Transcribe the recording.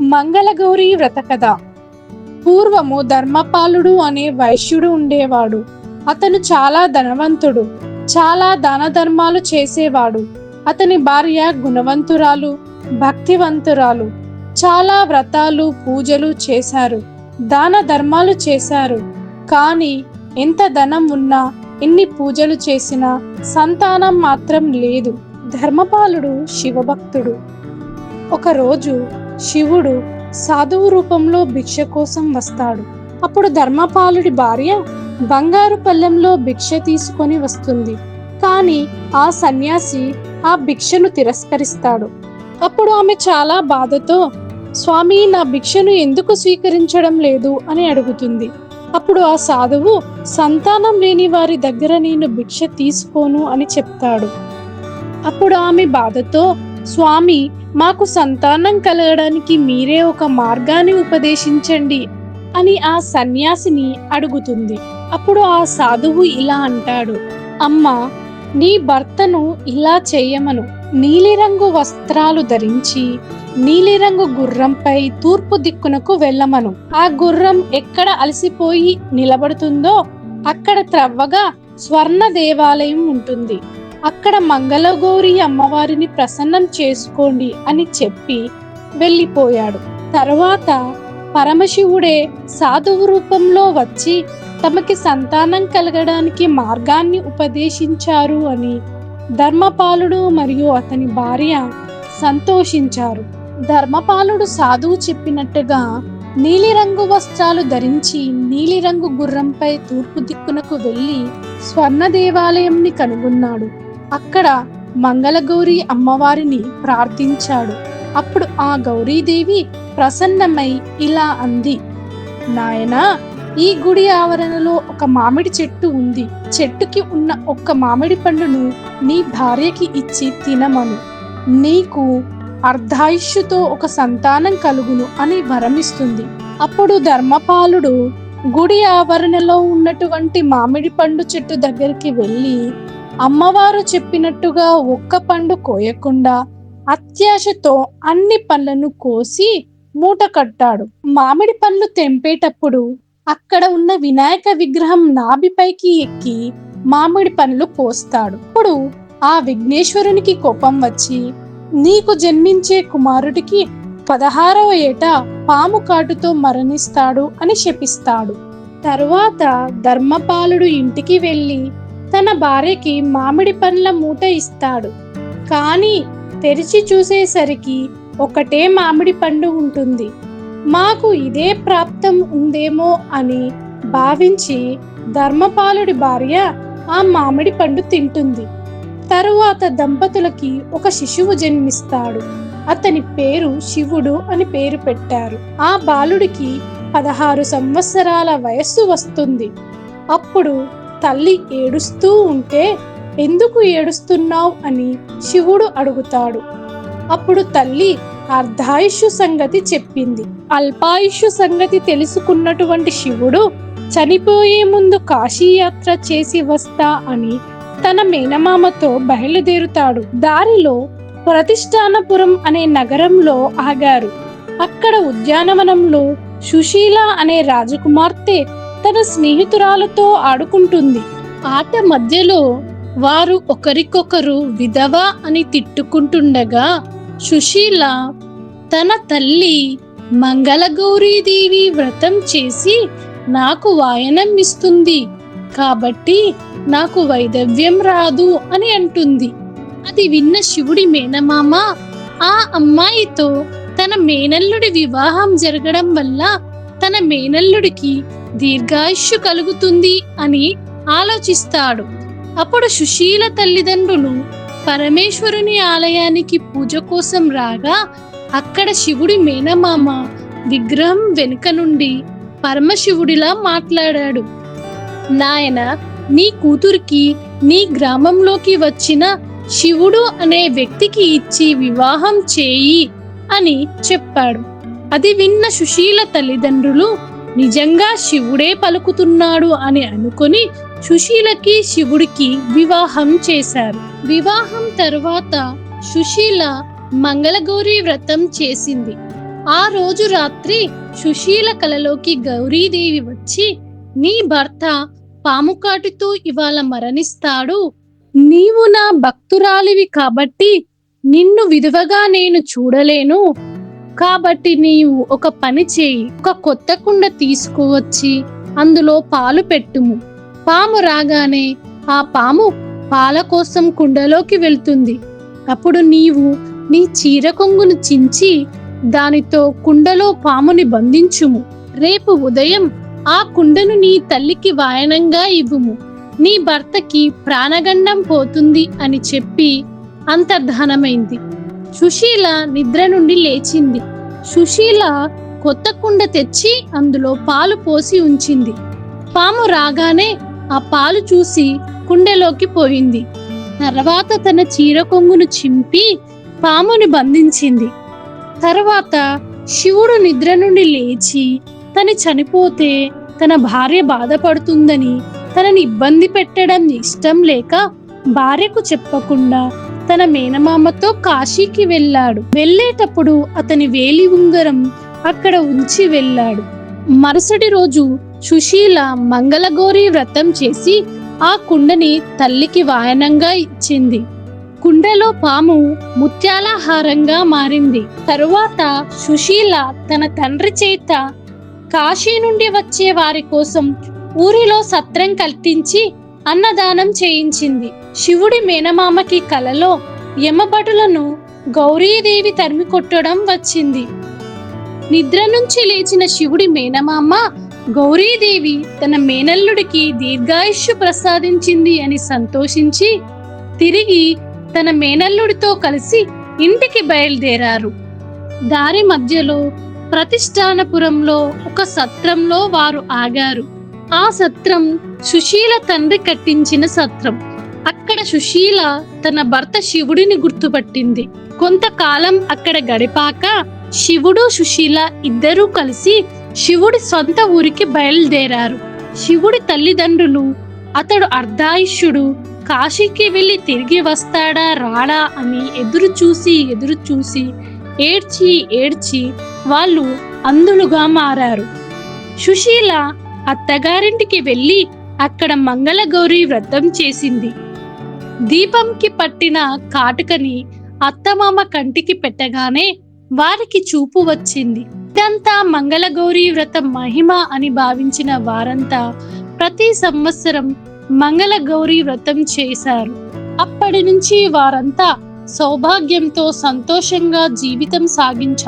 మంగళగౌరి వ్రత కథ పూర్వము ధర్మపాలుడు అనే వైశ్యుడు ఉండేవాడు. అతను చాలా ధనవంతుడు. చాలా దాన ధర్మాలు చేసేవాడు. అతని భార్య గుణవంతురాలు భక్తివంతురాలు. చాలా వ్రతాలు పూజలు చేశారు. దాన ధర్మాలు చేశారు. కానీ ఎంత ధనం ఉన్నా ఎన్ని పూజలు చేసినా సంతానం మాత్రం లేదు. ధర్మపాలుడు శివభక్తుడు. ఒకరోజు శివుడు సాధువు రూపంలో భిక్ష కోసం వస్తాడు. అప్పుడు ధర్మపాలుడి భార్య బంగారు పల్లెంలో భిక్ష తీసుకొని వస్తుంది. కానీ ఆ సన్యాసి ఆ భిక్షను తిరస్కరిస్తాడు. అప్పుడు ఆమె చాలా బాధతో స్వామి నా భిక్షను ఎందుకు స్వీకరించడం లేదు? అని అడుగుతుంది. అప్పుడు ఆ సాధువు సంతానం లేని వారి దగ్గర నేను భిక్ష తీసుకోను అని చెప్తాడు. అప్పుడు ఆమె బాధతో స్వామి మాకు సంతానం కలగడానికి మీరే ఒక మార్గాన్ని ఉపదేశించండి అని ఆ సన్యాసిని అడుగుతుంది. అప్పుడు ఆ సాధువు ఇలా అంటాడు అమ్మా నీ భర్తను ఇలా చేయమను. నీలిరంగు వస్త్రాలు ధరించి నీలిరంగు గుర్రంపై తూర్పు దిక్కునకు వెళ్ళమను. ఆ గుర్రం ఎక్కడ అలసిపోయి నిలబడుతుందో అక్కడ త్రవ్వగా స్వర్ణ దేవాలయం ఉంటుంది. అక్కడ మంగళగౌరి అమ్మవారిని ప్రసన్నం చేసుకోండి అని చెప్పి వెళ్ళిపోయాడు. తర్వాత పరమశివుడే సాధువు రూపంలో వచ్చి తమకి సంతానం కలగడానికి మార్గాన్ని ఉపదేశించారు అని ధర్మపాలుడు మరియు అతని భార్య సంతోషించారు. ధర్మపాలుడు సాధువు చెప్పినట్టుగా నీలిరంగు వస్త్రాలు ధరించి నీలిరంగు గుర్రంపై తూర్పు దిక్కునకు వెళ్ళి స్వర్ణ దేవాలయంని కనుగొన్నాడు. అక్కడ మంగళగౌరి అమ్మవారిని ప్రార్థించాడు. అప్పుడు ఆ గౌరీదేవి ప్రసన్నమై ఇలా అంది నాయనా ఈ గుడి ఆవరణలో ఒక మామిడి చెట్టు ఉంది. చెట్టుకి ఉన్న ఒక్క మామిడి పండును నీ భార్యకి ఇచ్చి తినమను. నీకు అర్ధాయుష్యుతో ఒక సంతానం కలుగును అని వరమిస్తుంది. అప్పుడు ధర్మపాలుడు గుడి ఆవరణలో ఉన్నటువంటి మామిడి పండు చెట్టు దగ్గరికి వెళ్ళి అమ్మవారు చెప్పినట్టుగా ఒక్క పండు కోయకుండా అత్యాశతో అన్ని పళ్ళను కోసి మూట కట్టాడు. మామిడి పండ్లు తెంపేటప్పుడు అక్కడ ఉన్న వినాయక విగ్రహం నాభిపైకి ఎక్కి మామిడి పండ్లు కోస్తాడు. ఇప్పుడు ఆ విఘ్నేశ్వరునికి కోపం వచ్చి నీకు జన్మించే కుమారుడికి పదహారవ ఏట పాము కాటుతో మరణిస్తాడు అని శపిస్తాడు. తరువాత ధర్మపాలుడు ఇంటికి వెళ్ళి తన భార్యకి మామిడి పండ్ల మూట ఇస్తాడు. కానీ తెరిచి చూసేసరికి ఒకటే మామిడి పండు ఉంటుంది. మాకు ఇదే ప్రాప్తం ఉందేమో అని భావించి ధర్మపాలుడి భార్య ఆ మామిడి పండు తింటుంది. తరువాత దంపతులకి ఒక శిశువు జన్మిస్తాడు. అతని పేరు శివుడు అని పేరు పెట్టారు. ఆ బాలుడికి పదహారు సంవత్సరాల వయస్సు వస్తుంది. అప్పుడు తల్లి ఏడుస్తూ ఉంటే ఎందుకు ఏడుస్తున్నావు? అని శివుడు అడుగుతాడు. అప్పుడు తల్లి అర్ధాయుషు సంగతి చెప్పింది. అల్పాయుషు సంగతి తెలుసుకున్నటువంటి శివుడు చనిపోయే ముందు కాశీయాత్ర చేసి వస్తా అని తన మేనమామతో బయలుదేరుతాడు. దారిలో ప్రతిష్టానపురం అనే నగరంలో ఆగారు. అక్కడ ఉద్యానవనంలో సుశీల అనే రాజకుమార్తె తన స్నేహితురాలతో ఆడుకుంటుంది. ఆట మధ్యలో వారు ఒకరికొకరు విధవ అని తిట్టుకుంటుండగా సుశీల తన తల్లి మంగళగౌరీదేవి వ్రతం చేసి నాకు వాయనం ఇస్తుంది. కాబట్టి నాకు వైదవ్యం రాదు అని అంటుంది. అది విన్న శివుడి మేనమామ ఆ అమ్మాయితో తన మేనల్లుడి వివాహం జరగడం వల్ల తన మేనల్లుడికి దీర్ఘాయుష్యు కలుగుతుంది అని ఆలోచిస్తాడు. అప్పుడు సుశీల తల్లిదండ్రులు పరమేశ్వరుని ఆలయానికి పూజ కోసం రాగా అక్కడ శివుడి మేనమామ విగ్రహం వెనుక నుండి పరమశివుడిలా మాట్లాడాడు. నాయన నీ కూతురికి నీ గ్రామంలోకి వచ్చిన శివుడు అనే వ్యక్తికి ఇచ్చి వివాహం చేయి అని చెప్పాడు. అది విన్న సుశీల తల్లిదండ్రులు నిజంగా శివుడే పలుకుతున్నాడు అని అనుకొని సుశీలకి శివుడికి వివాహం చేశారు. వివాహం తర్వాత సుశీల మంగళగౌరి వ్రతం చేసింది. ఆ రోజు రాత్రి సుశీల కలలోకి గౌరీదేవి వచ్చి నీ భర్త పాముకాటితో ఇవాళ మరణిస్తాడు. నీవు నా భక్తురాలివి కాబట్టి నిన్ను విధవగా నేను చూడలేను. కాబట్టి నీవు ఒక పని చేయి ఒక కొత్త కుండ తీసుకువచ్చి అందులో పాలు పెట్టుము. పాము రాగానే ఆ పాము పాల కోసం కుండలోకి వెళ్తుంది. అప్పుడు నీవు నీ చీర కొంగును చించి దానితో కుండలో పాముని బంధించుము. రేపు ఉదయం ఆ కుండను నీ తల్లికి వాయనంగా ఇవ్వుము. నీ భర్తకి ప్రాణగండం పోతుంది అని చెప్పి అంతర్ధానమైంది. సుశీల నిద్ర నుండి లేచింది. సుశీల కొత్త కుండ తెచ్చి అందులో పాలు పోసి ఉంచింది. పాము రాగానే ఆ పాలు చూసి కుండెలోకి పోయింది. తర్వాత తన చీర కొంగును చింపి పాముని బంధించింది. తర్వాత శివుడు నిద్ర నుండి లేచి తను చనిపోతే తన భార్య బాధపడుతుందని తనని ఇబ్బంది పెట్టడం ఇష్టం లేక భార్యకు చెప్పకుండా తన మేనమామతో కాశీకి వెళ్ళాడు. వెళ్ళేటప్పుడు అతని వేలి ఉంగరం అక్కడ ఉంచి వెళ్ళాడు. మరుసటి రోజు సుశీల మంగళగౌరి వ్రతం చేసి ఆ కుండని తల్లికి వాయనంగా ఇచ్చింది. కుండలో పాము ముత్యాలహారంగా మారింది. తరువాత సుశీల తన తండ్రి చేత కాశీ నుండి వచ్చే వారి కోసం ఊరిలో సత్రం కల్పించి అన్నదానం చేయించింది. శివుడి మేనమామకి కలలో యమభటులను గౌరీదేవి తరిమి కొట్టడం వచ్చింది. నిద్ర నుంచి లేచిన శివుడి మేనమామ గౌరీదేవి తన మేనల్లుడికి దీర్ఘాయుష్యు ప్రసాదించింది అని సంతోషించి తిరిగి తన మేనల్లుడితో కలిసి ఇంటికి బయలుదేరారు. దారి మధ్యలో ప్రతిష్టానపురంలో ఒక సత్రంలో వారు ఆగారు. ఆ సత్రం సుశీల తండ్రి కట్టించిన సత్రం. అక్కడ సుశీల తన భర్త శివుడిని గుర్తుపట్టింది. కొంతకాలం అక్కడ గడిపాక శివుడు సుశీల ఇద్దరూ కలిసి శివుడి సొంత ఊరికి బయలుదేరారు. శివుడి తల్లిదండ్రులు అతడు అర్ధాయుష్యుడు కాశీకి వెళ్ళి తిరిగి వస్తాడా రాడా అని ఎదురు చూసి ఎదురు చూసి ఏడ్చి ఏడ్చి వాళ్ళు అందులుగా మారారు. సుశీల అత్తగారింటికి వెళ్ళి అక్కడ మంగళగౌరి వ్రతం చేసింది. దీపంకి పట్టిన కాటుకని అత్తమామ కంటికి పెట్టగానే వారికి చూపు వచ్చింది. ఇదంతా మంగళగౌరి వ్రతం మహిమ అని భావించిన వారంతా ప్రతి సంవత్సరం మంగళగౌరి వ్రతం చేశారు. అప్పటి నుంచి వారంతా సౌభాగ్యంతో సంతోషంగా జీవితం సాగించారు.